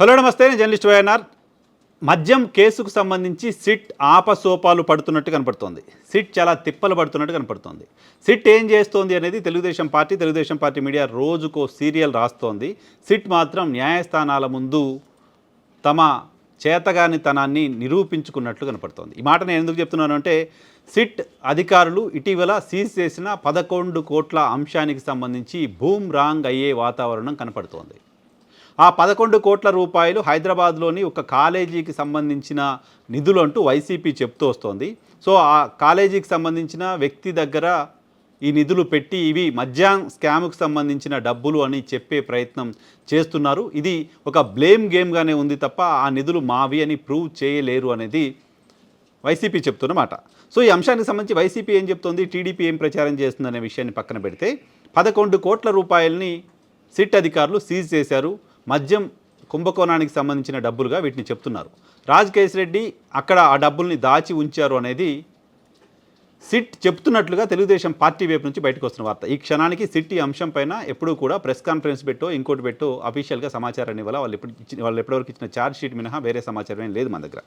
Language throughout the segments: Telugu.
హలో నమస్తే నేను జర్నలిస్ట్ వైఎన్ఆర్. మద్యం కేసుకు సంబంధించి సిట్ ఆపసోపాలు పడుతున్నట్టు కనపడుతోంది. సిట్ చాలా తిప్పలు పడుతున్నట్టు కనపడుతోంది. సిట్ ఏం చేస్తోంది అనేది Telugu Desam party Telugu Desam party media రోజుకో సీరియల్ రాస్తోంది. సిట్ మాత్రం న్యాయస్థానాల ముందు తమ చేతగానితనాన్ని నిరూపించుకున్నట్లు కనపడుతోంది. ఈ మాట నేను ఎందుకు చెప్తున్నాను అంటే సిట్ అధికారులు ఇటీవల సీజ్ చేసిన పదకొండు కోట్ల అంశానికి సంబంధించి బూమ్ రాంగ్ అయ్యే వాతావరణం కనపడుతోంది. ఆ పదకొండు కోట్ల రూపాయలు హైదరాబాద్లోని ఒక కాలేజీకి సంబంధించిన నిధులు అంటూ వైసీపీ చెప్తూ వస్తోంది. సో ఆ కాలేజీకి సంబంధించిన వ్యక్తి దగ్గర ఈ నిధులు పెట్టి ఇవి మద్యాం స్కామ్కు సంబంధించిన డబ్బులు అని చెప్పే ప్రయత్నం చేస్తున్నారు. ఇది ఒక బ్లేమ్ గేమ్గానే ఉంది తప్ప ఆ నిధులు మావి అని ప్రూవ్ చేయలేరు అనేది వైసీపీ చెప్తున్నమాట సో ఈ అంశానికి సంబంధించి వైసీపీ ఏం చెప్తోంది? టీడీపీ ఏం ప్రచారం చేస్తుందనే విషయాన్ని పక్కన పెడితే పదకొండు కోట్ల రూపాయలని సిట్ అధికారులు సీజ్ చేశారు. మద్యం కుంభకోణానికి సంబంధించిన డబ్బులుగా వీటిని చెప్తున్నారు. రాజ్ రెడ్డి అక్కడ ఆ డబ్బుల్ని దాచి ఉంచారు అనేది సిట్ చెప్తున్నట్లుగా తెలుగుదేశం పార్టీ వైపు నుంచి బయటకు వస్తున్న వార్త. ఈ క్షణానికి సిట్ ఈ అంశం పైన ఎప్పుడూ కూడా ప్రెస్ కాన్ఫరెన్స్ పెట్టో ఇంకోటి పెట్టో అఫీషియల్గా సమాచారాన్ని ఇవ్వాలి? వాళ్ళు ఎప్పుడు ఇచ్చిన వాళ్ళు ఎప్పటివరకు ఇచ్చిన ఛార్జ్ షీట్ మినహా వేరే సమాచారం ఏం లేదు మన దగ్గర.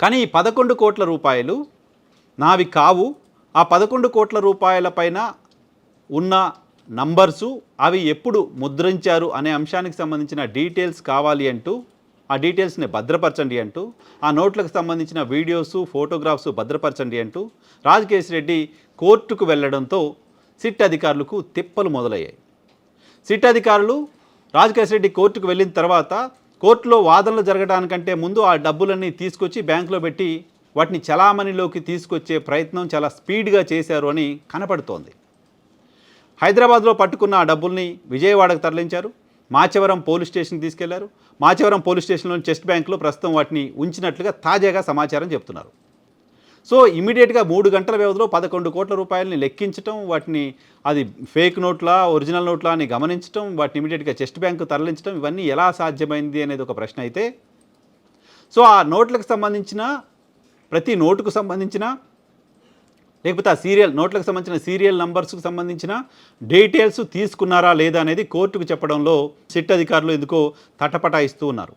కానీ ఈ పదకొండు కోట్ల రూపాయలు నావి కావు. ఆ పదకొండు కోట్ల రూపాయల పైన ఉన్న నంబర్సు అవి ఎప్పుడు ముద్రించారు అనే అంశానికి సంబంధించిన డీటెయిల్స్ కావాలి అంటూ ఆ డీటెయిల్స్ని భద్రపరచండి అంటూ ఆ నోట్లకు సంబంధించిన వీడియోసు ఫోటోగ్రాఫ్స్ భద్రపరచండి అంటూ రాజకేశ్ రెడ్డి కోర్టుకు వెళ్ళడంతో సిట్ అధికారులకు తిప్పలు మొదలయ్యాయి. సిట్ అధికారులు రాజకేశ్ రెడ్డి కోర్టుకు వెళ్ళిన తర్వాత కోర్టులో వాదనలు జరగడానికంటే ముందు ఆ డబ్బులన్నీ తీసుకొచ్చి బ్యాంకులో పెట్టి వాటిని చలామణిలోకి తీసుకొచ్చే ప్రయత్నం చాలా స్పీడ్గా చేశారు అని కనపడుతోంది. హైదరాబాద్లో పట్టుకున్న ఆ డబ్బుల్ని విజయవాడకు తరలించారు. మాచవరం పోలీస్ స్టేషన్కి తీసుకెళ్ళారు. మాచవరం పోలీస్ స్టేషన్లోని చెస్ట్ బ్యాంకులో ప్రస్తుతం వాటిని ఉంచినట్లుగా తాజాగా సమాచారం చెప్తున్నారు. సో ఇమీడియట్గా మూడు గంటల వ్యవధిలో పదకొండు కోట్ల రూపాయలని లెక్కించడం వాటిని అది ఫేక్ నోట్లా ఒరిజినల్ నోట్లా అని గమనించడం వాటిని ఇమీడియట్గా చెస్ట్ బ్యాంకు తరలించడం ఇవన్నీ ఎలా సాధ్యమైంది అనేది ఒక ప్రశ్న అయితే సో ఆ నోట్లకు సంబంధించిన ప్రతి నోటుకు సంబంధించిన లేకపోతే ఆ సీరియల్ నోట్లకు సంబంధించిన సీరియల్ నంబర్స్కు సంబంధించిన డీటెయిల్స్ తీసుకున్నారా లేదా అనేది కోర్టుకు చెప్పడంలో సిట్ అధికారులు ఎందుకో తటపటాయిస్తూ ఉన్నారు.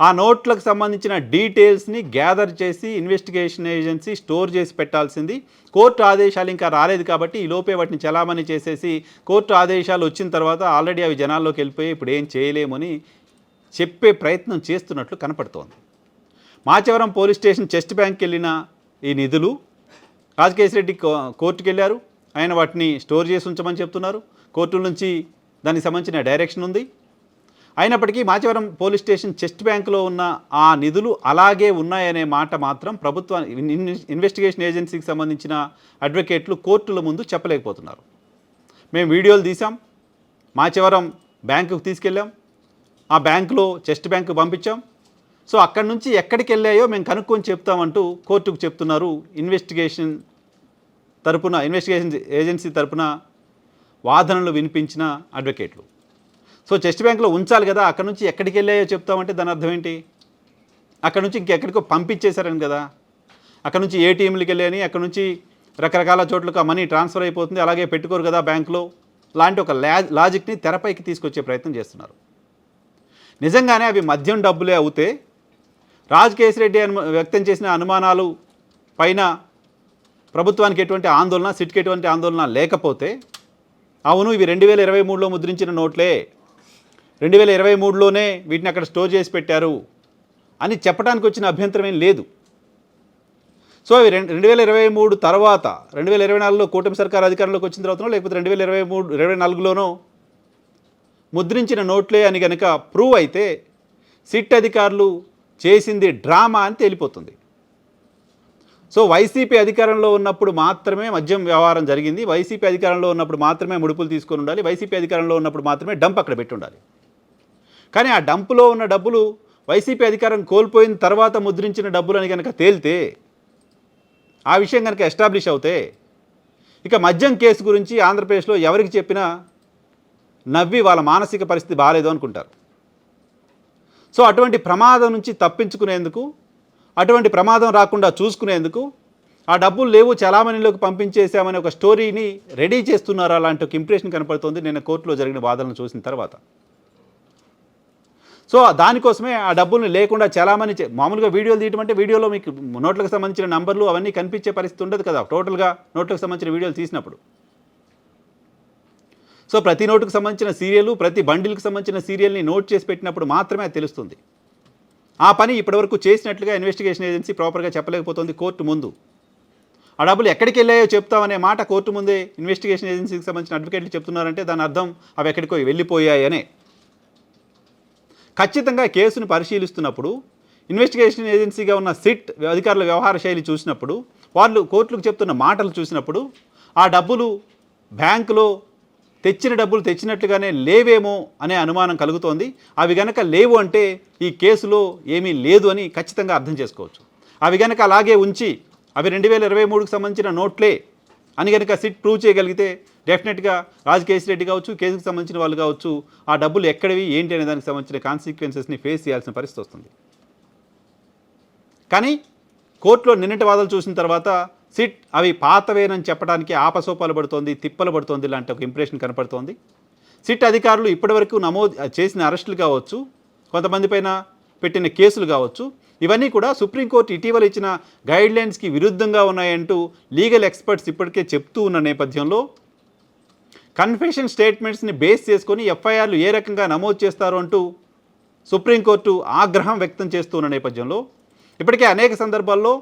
ఆ నోట్లకు సంబంధించిన డీటెయిల్స్ని గ్యాదర్ చేసి ఇన్వెస్టిగేషన్ ఏజెన్సీ స్టోర్ చేసి పెట్టాల్సింది. కోర్టు ఆదేశాలు ఇంకా రాలేదు కాబట్టి ఈ లోపే వాటిని చలామణి చేసేసి కోర్టు ఆదేశాలు వచ్చిన తర్వాత ఆల్రెడీ అవి జనాల్లోకి వెళ్ళిపోయి ఇప్పుడు ఏం చేయలేమని చెప్పే ప్రయత్నం చేస్తున్నట్లు కనపడుతోంది. మాచవరం పోలీస్ స్టేషన్ చెస్ట్ బ్యాంక్కి వెళ్ళిన ఈ నిధులు రాజకేశ్ రెడ్డి కో- కోర్టుకు వెళ్ళారు ఆయన వాటిని స్టోర్ చేసి ఉంచమని చెప్తున్నారు. కోర్టు నుంచి దానికి సంబంధించిన డైరెక్షన్ ఉంది. అయినప్పటికీ మాచవరం పోలీస్ స్టేషన్ చెస్ట్ బ్యాంకులో ఉన్న ఆ నిధులు అలాగే ఉన్నాయనే మాట మాత్రం ప్రభుత్వ ఇన్వెస్టిగేషన్ ఏజెన్సీకి సంబంధించిన అడ్వకేట్లు కోర్టుల ముందు చెప్పలేకపోతున్నారు. మేము వీడియోలు తీసాం మాచవరం బ్యాంకుకు తీసుకెళ్ళాం. ఆ బ్యాంకులో చెస్ట్ బ్యాంకు పంపించాం. సో అక్కడి నుంచి ఎక్కడికి వెళ్ళాయో మేము కనుక్కొని చెప్తామంటూ కోర్టుకు చెప్తున్నారు. ఇన్వెస్టిగేషన్ తరపున ఇన్వెస్టిగేషన్ ఏజెన్సీ తరపున వాదనలు వినిపించిన అడ్వకేట్లు. సో చెస్ట్ బ్యాంక్లో ఉంచాలి కదా అక్కడ నుంచి ఎక్కడికి వెళ్ళాయో చెప్తామంటే దాని అర్థం ఏంటి? అక్కడ నుంచి ఇంకెక్కడికో పంపించేశారని కదా. అక్కడ నుంచి ఏటీఎంలకు వెళ్ళాయని అక్కడ నుంచి రకరకాల చోట్లకు ఆ మనీ ట్రాన్స్ఫర్ అయిపోతుంది అలాగే పెట్టుకోరు కదా బ్యాంకులో. లాంటి ఒక లా లాజిక్ని తెరపైకి తీసుకొచ్చే ప్రయత్నం చేస్తున్నారు. నిజంగానే అవి మద్యం డబ్బులే అవుతే రాజ్ కేసిరెడ్డి అను వ్యక్తం చేసిన అనుమానాలు పైన ప్రభుత్వానికి ఎటువంటి ఆందోళన సిట్కి ఎటువంటి ఆందోళన లేకపోతే అవును ఇవి రెండు వేల ఇరవై మూడులో ముద్రించిన నోట్లే. రెండు వేల ఇరవై మూడులోనే వీటిని అక్కడ స్టోర్ చేసి పెట్టారు అని చెప్పడానికి వచ్చిన అభ్యంతరం ఏం లేదు. సో అవి రెండు రెండు వేల ఇరవై మూడు తర్వాత రెండు వేల ఇరవై నాలుగులో కూటమి సర్కార్ అధికారంలోకి వచ్చిన తర్వాతనో లేకపోతే రెండు వేల ఇరవై మూడు ఇరవై నాలుగులోనో ముద్రించిన నోట్లే అని కనుక ప్రూవ్ అయితే సిట్ అధికారులు చేసింది డ్రామా అని తేలిపోతుంది. సో వైసీపీ అధికారంలో ఉన్నప్పుడు మాత్రమే మద్యం వ్యవహారం జరిగింది. వైసీపీ అధికారంలో ఉన్నప్పుడు మాత్రమే ముడుపులు తీసుకొని ఉండాలి. వైసీపీ అధికారంలో ఉన్నప్పుడు మాత్రమే డంప్ అక్కడ పెట్టి ఉండాలి. కానీ ఆ డంపులో ఉన్న డబ్బులు వైసీపీ అధికారం కోల్పోయిన తర్వాత ముద్రించిన డబ్బులు అని కనుక తేలితే ఆ విషయం కనుక ఎస్టాబ్లిష్ అవుతే ఇక మద్యం కేసు గురించి ఆంధ్రప్రదేశ్లో ఎవరికి చెప్పినా నవ్వి వాళ్ళ మానసిక పరిస్థితి బాగాలేదు అనుకుంటారు. సో అటువంటి ప్రమాదం నుంచి తప్పించుకునేందుకు అటువంటి ప్రమాదం రాకుండా చూసుకునేందుకు ఆ డబ్బులు లేవు చలామణిలోకి పంపించేసామనే ఒక స్టోరీని రెడీ చేస్తున్నారా. అలాంటి ఒక ఇంప్రెషన్ కనపడుతుంది. నేను కోర్టులో జరిగిన వాదనలు చూసిన తర్వాత. సో దానికోసమే ఆ డబ్బుల్ని లేకుండా చలామణి మామూలుగా వీడియోలు తీయటం అంటే వీడియోలో మీకు నోట్లకు సంబంధించిన నంబర్లు అవన్నీ కనిపించే పరిస్థితి ఉండదు కదా. టోటల్గా నోట్లకు సంబంధించిన వీడియోలు తీసినప్పుడు. సో ప్రతి నోటుకు సంబంధించిన సీరియల్ ప్రతి బండిల్కి సంబంధించిన సీరియల్ని నోట్ చేసి పెట్టినప్పుడు మాత్రమే తెలుస్తుంది. ఆ పని ఇప్పటివరకు చేసినట్లుగా ఇన్వెస్టిగేషన్ ఏజెన్సీ ప్రాపర్గా చెప్పలేకపోతుంది కోర్టు ముందు. ఆ డబ్బులు ఎక్కడికి వెళ్ళాయో చెప్తామనే మాట కోర్టు ముందే ఇన్వెస్టిగేషన్ ఏజెన్సీకి సంబంధించిన అడ్వకేట్లు చెప్తున్నారంటే దాని అర్థం అవి ఎక్కడికో వెళ్ళిపోయాయనే ఖచ్చితంగా కేసును పరిశీలిస్తున్నప్పుడు ఇన్వెస్టిగేషన్ ఏజెన్సీగా ఉన్న సిట్ అధికారుల వ్యవహార శైలి చూసినప్పుడు వాళ్ళు కోర్టులకు చెప్తున్న మాటలు చూసినప్పుడు ఆ డబ్బులు బ్యాంకులో తెచ్చిన డబ్బులు తెచ్చినట్లుగానే లేవేమో అనే అనుమానం కలుగుతోంది. అవి గనక లేవు అంటే ఈ కేసులో ఏమీ లేదు అని ఖచ్చితంగా అర్థం చేసుకోవచ్చు. అవి గనక అలాగే ఉంచి అవి రెండు వేల ఇరవై మూడుకు సంబంధించిన నోట్లే అని గనక సిట్ ప్రూవ్ చేయగలిగితే డెఫినెట్గా రాజకేశ్ రెడ్డి కావచ్చు కేసుకు సంబంధించిన వాళ్ళు కావచ్చు ఆ డబ్బులు ఎక్కడివి ఏంటి అనే దానికి సంబంధించిన కాన్సిక్వెన్సెస్ని ఫేస్ చేయాల్సిన పరిస్థితి వస్తుంది. కానీ కోర్టులో నిన్నటి వాదనలు చూసిన తర్వాత సిట్ అవి పాతవేనని చెప్పడానికి ఆపసోపాలు పడుతోంది తిప్పలు పడుతోంది లాంటి ఒక ఇంప్రెషన్ కనపడుతోంది. సిట్ అధికారులు ఇప్పటివరకు నమోదు చేసిన అరెస్టులు కావచ్చు కొంతమంది పైన పెట్టిన కేసులు కావచ్చు ఇవన్నీ కూడా సుప్రీంకోర్టు ఇటీవల ఇచ్చిన గైడ్లైన్స్కి విరుద్ధంగా ఉన్నాయంటూ లీగల్ ఎక్స్పర్ట్స్ ఇప్పటికే చెప్తూ ఉన్న నేపథ్యంలో కన్ఫెషన్ స్టేట్మెంట్స్ని బేస్ చేసుకొని ఎఫ్ఐఆర్లు ఏ రకంగా నమోదు చేస్తారు అంటూ సుప్రీంకోర్టు ఆగ్రహం వ్యక్తం చేస్తున్న నేపథ్యంలో ఇప్పటికే అనేక సందర్భాల్లో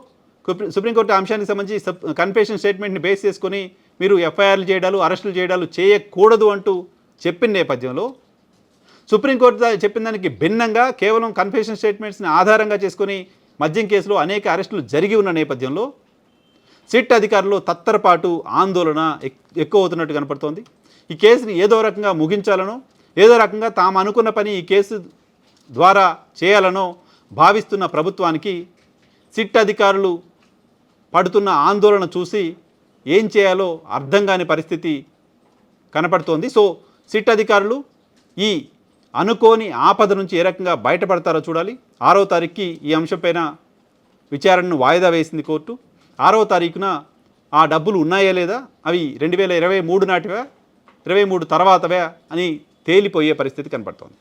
సుప్రీంకోర్టు అంశానికి సంబంధించి కన్ఫెషన్ స్టేట్మెంట్ని బేస్ చేసుకొని మీరు ఎఫ్ఐఆర్లు చేయడాలు అరెస్టులు చేయడాలు చేయకూడదు అంటూ చెప్పిన నేపథ్యంలో సుప్రీంకోర్టు చెప్పిన దానికి భిన్నంగా కేవలం కన్ఫెషన్ స్టేట్మెంట్స్ని ఆధారంగా చేసుకొని మద్యం కేసులో అనేక అరెస్టులు జరిగి ఉన్న నేపథ్యంలో సిట్ అధికారులు తత్తరపాటు ఆందోళన ఎక్- ఎక్కువ అవుతున్నట్టు కనపడుతోంది. ఈ కేసుని ఏదో రకంగా ముగించాలనో ఏదో రకంగా తాము అనుకున్న పని ఈ కేసు ద్వారా చేయాలనో భావిస్తున్న ప్రభుత్వానికి సిట్ అధికారులు పడుతున్న ఆందోళన చూసి ఏం చేయాలో అర్థం కాని పరిస్థితి కనపడుతోంది. సో సిట్ అధికారులు ఈ అనుకోని ఆపద నుంచి ఏ రకంగా బయటపడతారో చూడాలి. ఆరో తారీఖుకి ఈ అంశంపైన విచారణను వాయిదా వేసింది కోర్టు. ఆరవ తారీఖున ఆ డబ్బులు ఉన్నాయా లేదా? అవి రెండు వేల ఇరవై మూడు నాటివా? ఇరవై మూడు తర్వాతవా? అని తేలిపోయే పరిస్థితి కనపడుతోంది.